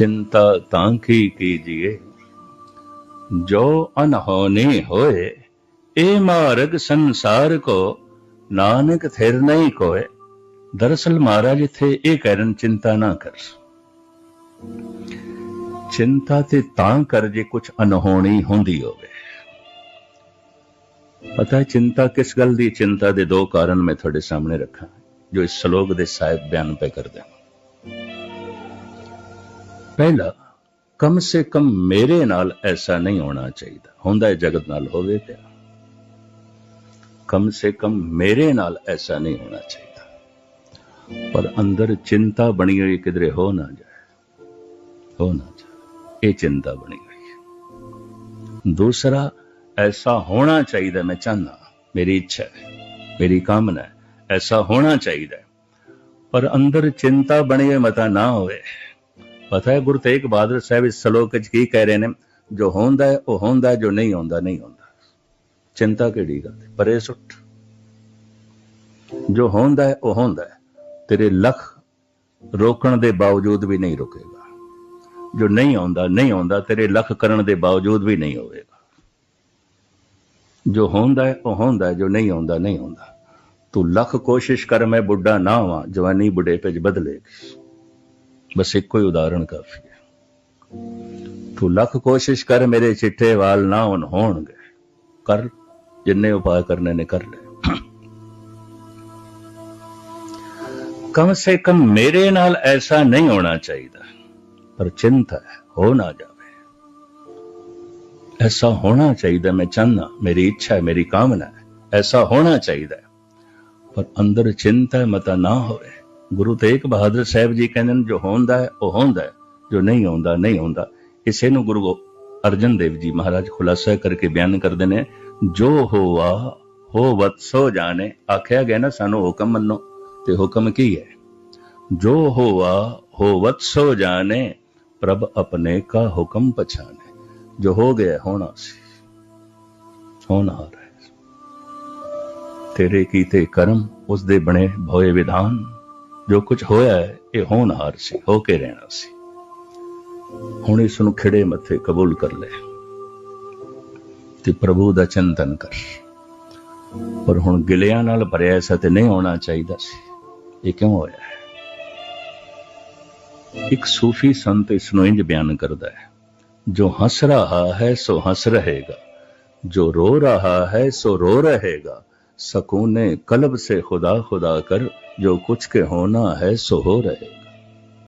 चिंता तांकी कीजिए जो अनहोनी होए ए मार्ग संसार को ਨਾਨਕ ਥਿਰ ਨਹੀਂ ਕੋਏ ਦਰਅਸਲ ਮਹਾਰਾਜ ਇੱਥੇ ਇਹ ਕਹਿਣ ਚਿੰਤਾ ਨਾ ਕਰ ਚਿੰਤਾ ਤੇ ਤਾਂ ਕਰ ਜੇ ਕੁਝ ਅਨਹੋਣੀ ਹੁੰਦੀ ਹੋਵੇ ਪਤਾ ਹੈ ਚਿੰਤਾ ਕਿਸ ਗੱਲ ਦੀ ਚਿੰਤਾ ਦੇ ਦੋ ਕਾਰਨ ਮੈਂ ਤੁਹਾਡੇ ਸਾਹਮਣੇ ਰੱਖਾਂ ਜੋ ਇਸ ਸ਼ਲੋਕ ਦੇ ਸਾਹਿਬ ਬਿਆਨ ਪੈ ਕਰਦੇ ਹਾਂ ਪਹਿਲਾ ਕਮ ਸੇ ਕਮ ਮੇਰੇ ਨਾਲ ਐਸਾ ਨਹੀਂ ਹੋਣਾ ਚਾਹੀਦਾ। ਹੁੰਦਾ ਹੈ ਜਗਤ ਨਾਲ ਹੋਵੇ ਤੇ ਕਮ ਸੇ ਕਮ ਮੇਰੇ ਨਾਲ ਐਸਾ ਨਹੀਂ ਹੋਣਾ ਚਾਹੀਦਾ। ਪਰ ਅੰਦਰ ਚਿੰਤਾ ਬਣੀ ਹੋਈ ਕਿਧਰੇ ਹੋ ਨਾ ਜਾਏ, ਹੋ ਨਾ ਜਾਏ, ਇਹ ਚਿੰਤਾ ਬਣੀ ਹੋਈ ਦੂਸਰਾ, ਐਸਾ ਹੋਣਾ ਚਾਹੀਦਾ, ਮੈਂ ਚਾਹਨਾ ਮੇਰੀ ਇੱਛਾ ਹੈ, ਮੇਰੀ ਕਾਮਨਾ ਹੈ, ਐਸਾ ਹੋਣਾ ਚਾਹੀਦਾ ਪਰ ਅੰਦਰ ਚਿੰਤਾ ਬਣੀ ਹੋਈ ਮਤਾ ਨਾ ਹੋਵੇ ਪਤਾ ਹੈ, ਗੁਰੂ ਤੇਗ ਬਹਾਦਰ ਸਾਹਿਬ ਇਸ ਸ਼ਲੋਕ ਵਿੱਚ ਕੀ ਕਹਿ ਰਹੇ ਨੇ? ਜੋ ਹੁੰਦਾ ਹੈ, ਉਹ ਹੁੰਦਾ ਜੋ ਨਹੀਂ ਹੁੰਦਾ ਨਹੀਂ ਹੁੰਦਾ ਚਿੰਤਾ ਕਿਹੜੀ ਗੱਲ ਪਰੇ ਸੁੱਟ। ਜੋ ਹੁੰਦਾ ਹੈ, ਉਹ ਹੁੰਦਾ ਹੈ। ਤੇਰੇ ਲੱਖ ਰੋਕਣ ਦੇ ਬਾਵਜੂਦ ਵੀ ਨਹੀਂ ਰੁਕੇਗਾ। ਜੋ ਨਹੀਂ ਆਉਂਦਾ ਨਹੀਂ ਆਉਂਦਾ, ਤੇਰੇ ਲੱਖ ਕਰਨ ਦੇ ਬਾਵਜੂਦ ਵੀ ਨਹੀਂ ਹੋਵੇਗਾ। ਜੋ ਹੁੰਦਾ ਹੈ, ਉਹ ਹੁੰਦਾ ਹੈ, ਜੋ ਨਹੀਂ ਆਉਂਦਾ ਨਹੀਂ ਆਉਂਦਾ। ਤੂੰ ਲੱਖ ਕੋਸ਼ਿਸ਼ ਕਰ, ਮੈਂ ਬੁੱਢਾ ਨਾ ਹਾਂ, ਜਵਾਨੀ ਬੁਢੇ ਪੇ ਬਦਲੇਗੀ। ਬਸ ਇੱਕੋ ਹੀ ਉਦਾਹਰਣ ਕਾਫੀ ਹੈ। ਤੂੰ ਲੱਖ ਕੋਸ਼ਿਸ਼ ਕਰ ਮੇਰੇ ਚਿੱਟੇ ਵਾਲ ਨਾ ਹੋਣ ਹੋਣਗੇ। ਕਰ, ਜਿੰਨੇ ਉਪਾਅ ਕਰਨੇ ਨੇ ਕਰ ਲੈ। ਕਮ ਸੇ ਕਮ ਮੇਰੇ ਨਾਲ ਐਸਾ ਨਹੀਂ ਹੋਣਾ ਚਾਹੀਦਾ, ਪਰ ਚਿੰਤਾ ਹੈ, ਹੋ ਨਾ ਜਾਵੇ। ਐਸਾ ਹੋਣਾ ਚਾਹੀਦਾ ਮੈਂ ਚਾਹਨਾ ਮੇਰੀ ਇੱਛਾ ਹੈ, ਮੇਰੀ ਕਾਮਨਾ ਹੈ, ਐਸਾ ਹੋਣਾ ਚਾਹੀਦਾ ਪਰ ਅੰਦਰ ਚਿੰਤਾ ਮਤਾ ਨਾ ਹੋਵੇ। ਗੁਰੂ ਤੇਗ ਬਹਾਦਰ ਸਾਹਿਬ ਜੀ ਕਹਿੰਦੇ ਨੇ, ਜੋ ਹੁੰਦਾ ਹੈ, ਉਹ ਹੁੰਦਾ ਹੈ, ਜੋ ਨਹੀਂ ਹੁੰਦਾ ਨਹੀਂ ਹੁੰਦਾ ਇਸੇ ਨੂੰ ਗੁਰੂ ਗੋ- ਅਰਜਨ ਦੇਵ ਜੀ ਮਹਾਰਾਜ ਖੁਲਾਸਾ ਕਰਕੇ ਬਿਆਨ ਕਰਦੇ ਨੇ, ਜੋ ਹੋਵਾ ਹੋ ਵਤ ਸੋ ਜਾਣੇ। ਆਖਿਆ ਗਿਆ ਨਾ, ਸਾਨੂੰ ਹੁਕਮ ਮੰਨੋ, ਤੇ ਹੁਕਮ ਕੀ ਹੈ? ਜੋ ਹੋਵਾ ਹੋ ਵਤ ਸੋ ਜਾਣੇ, ਪ੍ਰਭ ਆਪਣੇ ਕਾ ਹੁਕਮ ਪਛਾਣੇ। ਜੋ ਹੋ ਗਿਆ, ਹੋਣਾ ਸੀ। ਹੋਣਾ ਹੈ ਤੇਰੇ ਕੀਤੇ ਕਰਮ ਉਸ ਦੇ ਬਣੇ ਭੋਏ ਵਿਧਾਨ। ਜੋ ਕੁਝ ਹੋਇਆ ਹੈ, ਇਹ ਹੋਣਹਾਰ ਸੀ, ਹੋ ਕੇ ਰਹਿਣਾ ਸੀ। ਹੁਣ ਇਸ ਨੂੰ ਖਿੜੇ ਮੱਥੇ ਕਬੂਲ ਕਰ ਲੈ ਤੇ ਪ੍ਰਭੂ ਦਾ ਚਿੰਤਨ ਕਰ। ਪਰ ਹੁਣ ਗਿਲਿਆਂ ਨਾਲ ਭਰਿਆ ਐਸਾ ਤੇ ਨਹੀਂ ਹੋਣਾ ਚਾਹੀਦਾ ਸੀ। ਇਹ ਕਿਉਂ ਹੋਇਆ ਹੈ? ਇੱਕ ਸੂਫੀ ਸੰਤ ਇਸ ਨੂੰ ਇੰਜ ਬਿਆਨ ਕਰਦਾ ਹੈ, ਜੋ ਹੱਸ ਰਹਾ ਹੈ, ਸੋ ਹੱਸ ਰਹੇਗਾ। ਜੋ ਰੋ ਰਹਾ ਹੈ, ਸੋ ਰੋ ਰਹੇਗਾ। सकूने कल्ब से खुदा खुदा कर जो कुछ के होना है सो हो रहे